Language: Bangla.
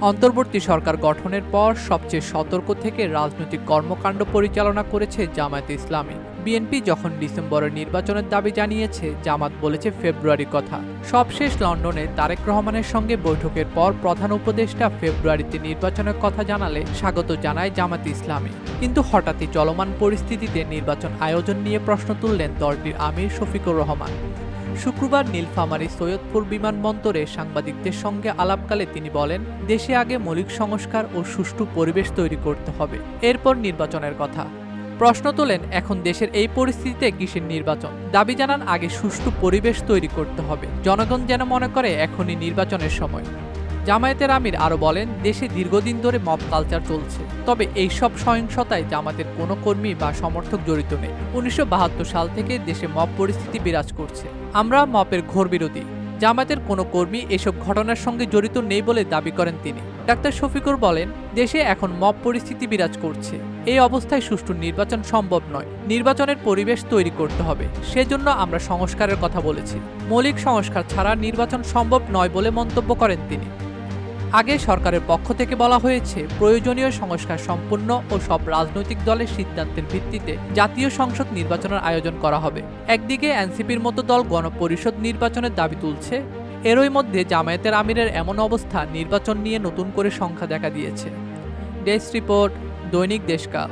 অন্তর্বর্তী সরকার গঠনের পর সবচেয়ে সতর্ক থেকে রাজনৈতিক কর্মকাণ্ড পরিচালনা করেছে জামায়াতে ইসলামী। বিএনপি যখন ডিসেম্বরের নির্বাচনের দাবি জানিয়েছে, জামাত বলেছে ফেব্রুয়ারি কথা। সবশেষ লন্ডনে তারেক রহমানের সঙ্গে বৈঠকের পর প্রধান উপদেষ্টা ফেব্রুয়ারিতে নির্বাচনের কথা জানালে স্বাগত জানায় জামাত ইসলামী। কিন্তু হঠাৎই চলমান পরিস্থিতিতে নির্বাচন আয়োজন নিয়ে প্রশ্ন তুললেন দলটির আমির শফিকুর রহমান। শুক্রবার নীলফামারী সৈয়দপুর বিমানবন্দরে সাংবাদিকদের সঙ্গে আলাপকালে তিনি বলেন, দেশে আগে মৌলিক সংস্কার ও সুষ্ঠু পরিবেশ তৈরি করতে হবে। এরপর নির্বাচনের কথা। প্রশ্ন তোলেন, এখন দেশের এই পরিস্থিতিতে কিসের নির্বাচন? দাবি জানান, আগে সুষ্ঠু পরিবেশ তৈরি করতে হবে। জনগণ যেন মনে করে, এখনই নির্বাচনের সময়। জামায়াতের আমির আরও বলেন, দেশে দীর্ঘদিন ধরে মব কালচার চলছে। তবে এইসব সহিংসতায় জামাতের কোনো কর্মী বা সমর্থক জড়িত নেই। উনিশশো বাহাত্তর সাল থেকে দেশে মব পরিস্থিতি বিরাজ করছে। আমরা মপের ঘোর বিরোধী। জামায়াতের কোনো কর্মী এসব ঘটনার সঙ্গে জড়িত নেই বলে দাবি করেন তিনি। ডাক্তার শফিকুর বলেন, দেশে এখন মব পরিস্থিতি বিরাজ করছে। এই অবস্থায় সুষ্ঠু নির্বাচন সম্ভব নয়। নির্বাচনের পরিবেশ তৈরি করতে হবে। সেজন্য আমরা সংস্কারের কথা বলেছি। মৌলিক সংস্কার ছাড়া নির্বাচন সম্ভব নয় বলে মন্তব্য করেন তিনি। আগে সরকারের পক্ষ থেকে বলা হয়েছে, প্রয়োজনীয় সংস্কার সম্পূর্ণ ও সব রাজনৈতিক দলের সিদ্ধান্তের ভিত্তিতে জাতীয় সংসদ নির্বাচনের আয়োজন করা হবে। একদিকে এনসিপির মতো দল গণপরিষদ নির্বাচনের দাবি তুলছে, এরই মধ্যে জামায়াতের আমিরের এমন অবস্থা নির্বাচন নিয়ে নতুন করে সংখ্যা দেখা দিয়েছে। ডেস্ক রিপোর্ট, দৈনিক দেশকাল।